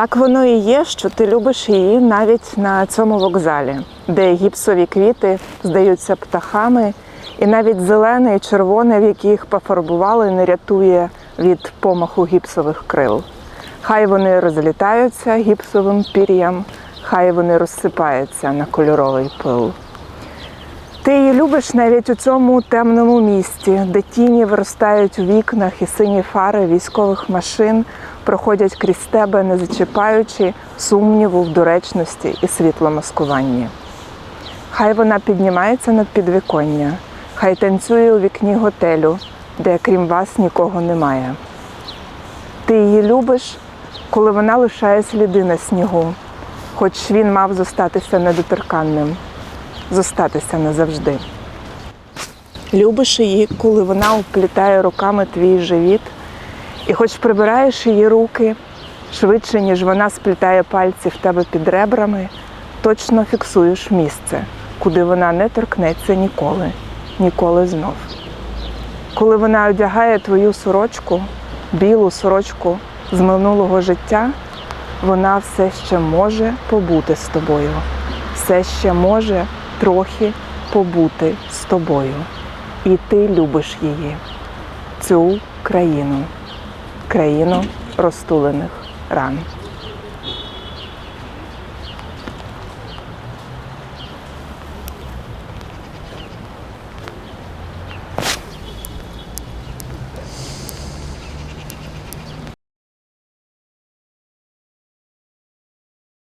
Так воно і є, що ти любиш її навіть на цьому вокзалі, де гіпсові квіти здаються птахами, і навіть зелене і червоне, в які їх пофарбували, не рятує від помаху гіпсових крил. Хай вони розлітаються гіпсовим пір'ям, хай вони розсипаються на кольоровий пил. Ти її любиш навіть у цьому темному місті, де тіні виростають у вікнах і сині фари військових машин проходять крізь тебе, не зачіпаючи сумніву в доречності і світломаскуванні. Хай вона піднімається над підвіконня, хай танцює у вікні готелю, де крім вас нікого немає. Ти її любиш, коли вона лишає сліди на снігу, хоч він мав зостатися недоторканним зостатися назавжди. Любиш її, коли вона уплітає руками твій живіт, і хоч прибираєш її руки швидше, ніж вона сплітає пальці в тебе під ребрами, точно фіксуєш місце, куди вона не торкнеться ніколи, ніколи знов. Коли вона одягає твою сорочку, білу сорочку з минулого життя, вона все ще може побути з тобою, все ще може трохи побути з тобою. І ти любиш її, цю країну, країну розтулених ран.